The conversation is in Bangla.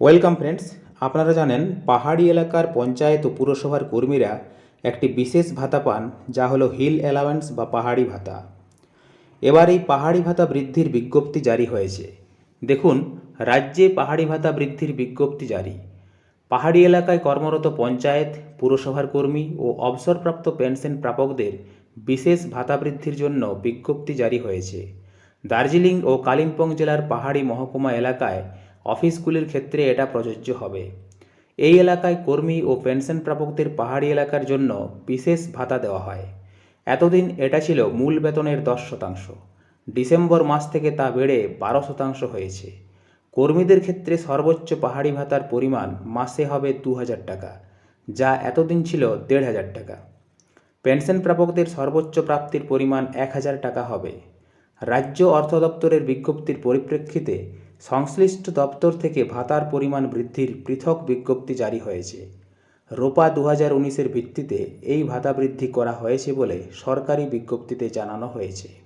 ওয়েলকাম ফ্রেন্ডস আপনারা জানেন, পাহাড়ি এলাকার পঞ্চায়েত ও পুরসভার কর্মীরা একটি বিশেষ ভাতা পান, যা হলো হিল অ্যালাওয়েন্স বা পাহাড়ি ভাতা। এবার এই পাহাড়ি ভাতা বৃদ্ধির বিজ্ঞপ্তি জারি হয়েছে। দেখুন, রাজ্যে পাহাড়ি ভাতা বৃদ্ধির বিজ্ঞপ্তি জারি। পাহাড়ি এলাকায় কর্মরত পঞ্চায়েত, পুরসভার কর্মী ও অবসরপ্রাপ্ত পেনশন প্রাপকদের বিশেষ ভাতা বৃদ্ধির জন্য বিজ্ঞপ্তি জারি হয়েছে। দার্জিলিং ও কালিম্পং জেলার পাহাড়ি মহকুমা এলাকায় অফিসগুলির ক্ষেত্রে এটা প্রযোজ্য হবে। এই এলাকায় কর্মী ও পেনশন প্রাপকদের পাহাড়ি এলাকার জন্য বিশেষ ভাতা দেওয়া হয়। এতদিন এটা ছিল মূল বেতনের দশ শতাংশ। ডিসেম্বর মাস থেকে তা বেড়ে বারো শতাংশ হয়েছে। কর্মীদের ক্ষেত্রে সর্বোচ্চ পাহাড়ি ভাতার পরিমাণ মাসে হবে দু হাজার টাকা, যা এতদিন ছিল দেড় হাজার টাকা। পেনশন প্রাপকদের সর্বোচ্চ প্রাপ্তির পরিমাণ এক হাজার টাকা হবে। রাজ্য অর্থ দপ্তরের বিজ্ঞপ্তির পরিপ্রেক্ষিতে সংশ্লিষ্ট দপ্তর থেকে ভাতার পরিমাণ বৃদ্ধির পৃথক বিজ্ঞপ্তি জারি হয়েছে। রোপা দু হাজার উনিশের ভিত্তিতে এই ভাতা বৃদ্ধি করা হয়েছে বলে সরকারি বিজ্ঞপ্তিতে জানানো হয়েছে।